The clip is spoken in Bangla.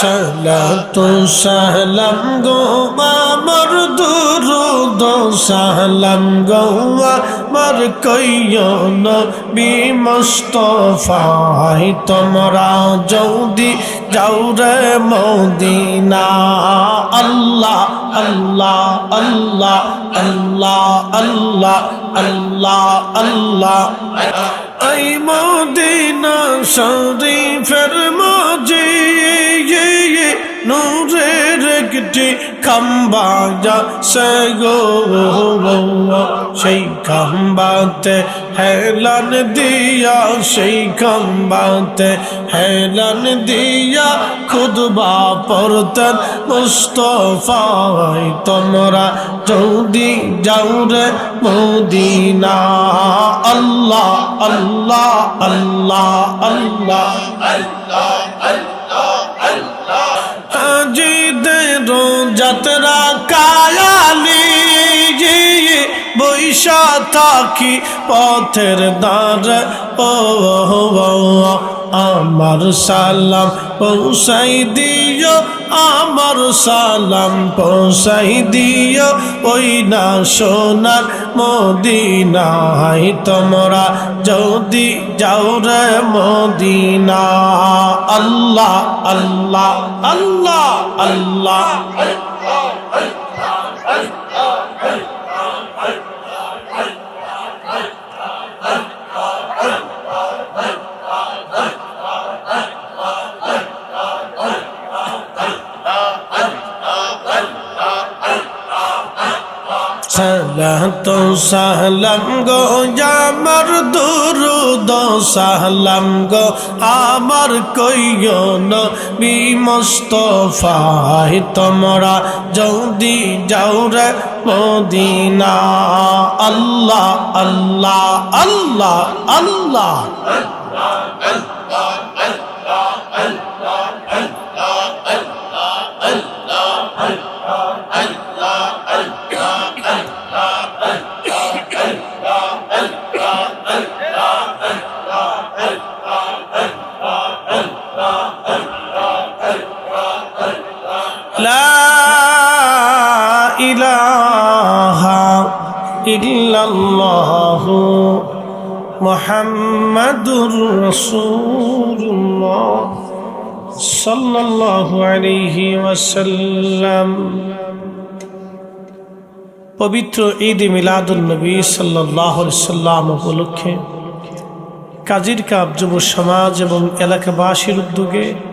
সালাতু সালাম গো আমার দুরুদ, সালাম গো আমার কইও নবী মুস্তফাই তোমরা যদি যাও রে মদিনা। আল্লাহ আল্লাহ আল্লাহ আল্লাহ আল্লাহ আল্লাহ আল্লাহ। এই মদিনা শরীফের মাঝে একটি খাম্বা যা সে গো সেই খাম্বাতে হেলান দিয়া সেই খাম্বাতে হেলান দিয়া খুদবা পড়তেন মুস্তফাই তোমরা যদি যাও রে মদিনা আল্লাহ আল্লাহ আল্লাহ আল্লাহ হাজিদের যাত্রা বৈশা থাকি পথের দ্বার। ও আমার সালাম পৌঁছাই দিও, আমার সালাম পৌঁছাই দিও। ওই না সোনার মদিনাই তোমরা যদি যাও রে মদিনা। আল্লাহ আল্লাহ আল্লাহ আল্লাহ আল্লাহ। সালাতো সালাম গো, আমার দুরুদ, সালাম গো, আমার কইও নবী মুস্তফাই, তোমরা যদি যাও রে মদিনা। আল্লাহ আল্লাহ আল্লাহ আল্লাহ। لا ইল্লাল্লাহ মোহাম্মদুর রসুল্লাহ সাল্লাল্লাহু আলাইহি ওয়াসাল্লাম। পবিত্র ঈদ মিলাদুল নবী সাল্লাহ সাল্লাম উপলক্ষে কাজীর কাব যুব সমাজ এবং এলাকাবাসীর উদ্যোগে